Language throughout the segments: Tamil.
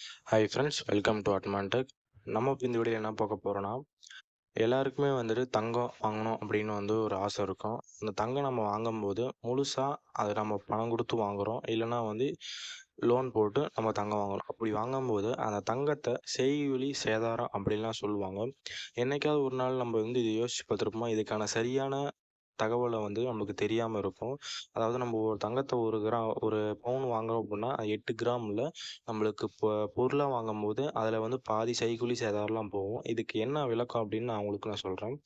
Hi friends welcome to Admantech நம்ம இந்த வீடியோ என்ன பார்க்க போகிறோன்னா எல்லாருக்குமே வந்துட்டு தங்கம் வாங்கணும் அப்படின்னு வந்து ஒரு ஆசை இருக்கும். அந்த தங்கம் நம்ம வாங்கும்போது முழுசாக அதை நம்ம பணம் கொடுத்து வாங்குகிறோம் இல்லைன்னா வந்து லோன் போட்டு நம்ம தங்கம் வாங்குறோம். அப்படி வாங்கும்போது அந்த தங்கத்தை செய்கூலி சேதாரம் அப்படின்லாம் சொல்லுவாங்க. என்னைக்காவது ஒரு நாள் நம்ம வந்து இதை யோசிச்சு பார்த்துருப்போமா? இதுக்கான சரியான தகவலை வந்து நமக்கு தெரியாமல் இருக்கும். அதாவது நம்ம ஒரு தங்கத்தை ஒரு கிராம் ஒரு பவுன் வாங்குறோம் அப்படின்னா எட்டு கிராமில் நம்மளுக்கு இப்போ பொருளாக வாங்கும்போது அதில் வந்து பாதி செய்கூலி சேதாரம்லாம் போகும். இதுக்கு என்ன விளக்கம் அப்படின்னு நான் உங்களுக்கு நான் சொல்கிறேன்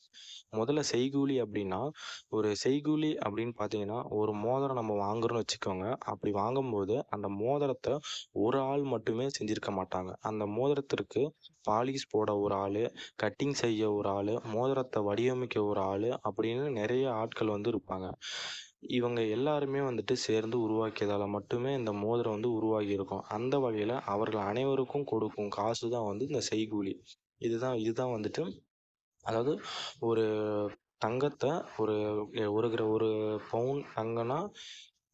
முதல்ல செய்கூலி அப்படின்னா ஒரு செய்கூலி அப்படின்னு பார்த்தீங்கன்னா ஒரு மோதிரம் நம்ம வாங்குறோம்னு வச்சுக்கோங்க. அப்படி வாங்கும்போது அந்த மோதிரத்தை ஒரு ஆள் மட்டுமே செஞ்சுருக்க மாட்டாங்க. அந்த மோதிரத்திற்கு பாலிஷ் போட ஒரு ஆள் கட்டிங் செய்ய ஒரு ஆள் மோதிரத்தை வடிவமைக்க ஒரு ஆள் அப்படின்னு நிறைய ஆட்கள் வந்து இருப்பாங்க. இவங்க எல்லாருமே வந்துட்டு சேர்ந்து உருவாக்கியதால் மட்டுமே இந்த மோதிரம் வந்து உருவாகி இருக்கும். அந்த வகையில் அவர்கள் அனைவருக்கும் கொடுக்கும் காசு தான் வந்து இந்த செய்கூலி. இதுதான் இதுதான் வந்துட்டு அதாவது ஒரு தங்கத்தை ஒரு ஒரு கிர ஒரு பவுன் தங்கம்னா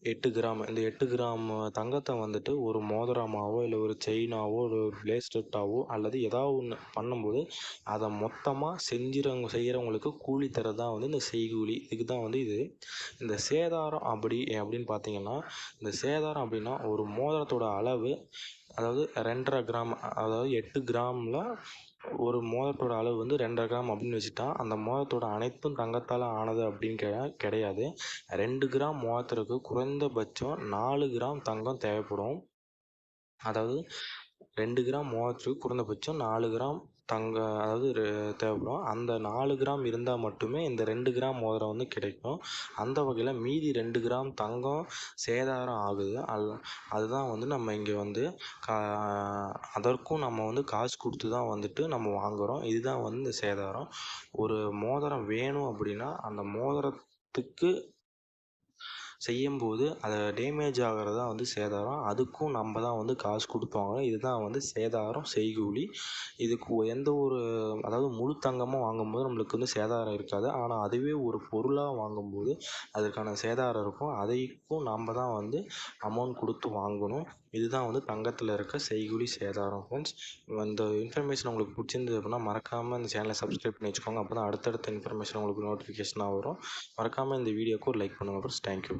எட்டு கிராம் இந்த எட்டு கிராம் தங்கத்தை வந்துட்டு ஒரு மோதிரமாவோ இல்லை ஒரு செயினாவோ ஒரு ப்ளேஸ்லெட்டாவோ அல்லது ஏதாவது ஒன்று பண்ணும்போது அதை மொத்தமாக செஞ்சுறவங்க செய்கிறவங்களுக்கு கூலி தரதான் தான் வந்து இந்த செய்கூலி. இதுக்கு தான் வந்து இது. இந்த சேதாரம் அப்படி அப்படின்னு பார்த்தீங்கன்னா இந்த சேதாரம் அப்படின்னா ஒரு மோதிரத்தோட அளவு அதாவது ரெண்டரை கிராம் அதாவது எட்டு கிராமில் ஒரு மோதிரத்தோட அளவு வந்து ரெண்டரை கிராம் அப்படின்னு வச்சுட்டா அந்த மோதிரத்தோட அனைத்தும் தங்கத்தால் ஆனது அப்படின்னு கெ கிடையாது. ரெண்டு கிராம் மோதிரத்துக்கு குறைந்தபட்சம் நாலு கிராம் தங்கம் தேவைப்படும். அதாவது ரெண்டு கிராம் மோதிரத்துக்கு குறைந்தபட்சம் நாலு கிராம் தங்க அதாவது தேவைப்படும். அந்த நாலு கிராம் இருந்தால் மட்டுமே இந்த ரெண்டு கிராம் மோதிரம் வந்து கிடைக்கும். அந்த வகையில் மீதி ரெண்டு கிராம் தங்கம் சேதாரம் ஆகுது. அது அதுதான் வந்து நம்ம இங்கே வந்து கா அதற்கும் நம்ம வந்து காசு கொடுத்து தான் வந்துட்டு நம்ம வாங்குகிறோம் இதுதான் வந்து இந்த சேதாரம். ஒரு மோதிரம் வேணும் அப்படின்னா அந்த மோதிரத்துக்கு செய்யும்போது அதை டேமேஜ் ஆகிறது தான் வந்து சேதாரம். அதுக்கும் நம்ம தான் வந்து காசு கொடுத்து வாங்கணும் இதுதான் வந்து சேதாரம் செய்கூலி. இதுக்கு எந்த ஒரு அதாவது முழு தங்கமாக வாங்கும்போது நம்மளுக்கு வந்து சேதாரம் இருக்காது. ஆனால் அதுவே ஒரு பொருளாக வாங்கும்போது அதற்கான சேதாரம் இருக்கும். அதைக்கும் நம்ம தான் வந்து அமௌண்ட் கொடுத்து வாங்கணும். இதுதான் வந்து தங்கத்தில் இருக்க செய்கூலி சேதாரம். ஃப்ரெண்ட்ஸ் இந்த இன்ஃபர்மேஷன் உங்களுக்கு பிடிச்சிருந்தது அப்படின்னா மறக்காமல் இந்த சேனலை சப்ஸ்கிரைப் பண்ணி வச்சுக்கோங்க. அப்போ தான் அடுத்தடுத்த இன்ஃபர்மேஷன் உங்களுக்கு நோட்டிஃபிகேஷனாக வரும். மறக்காமல் இந்த வீடியோக்கு ஒரு லைக் பண்ணுங்கள் ஃப்ரெண்ட்ஸ் தேங்க்யூ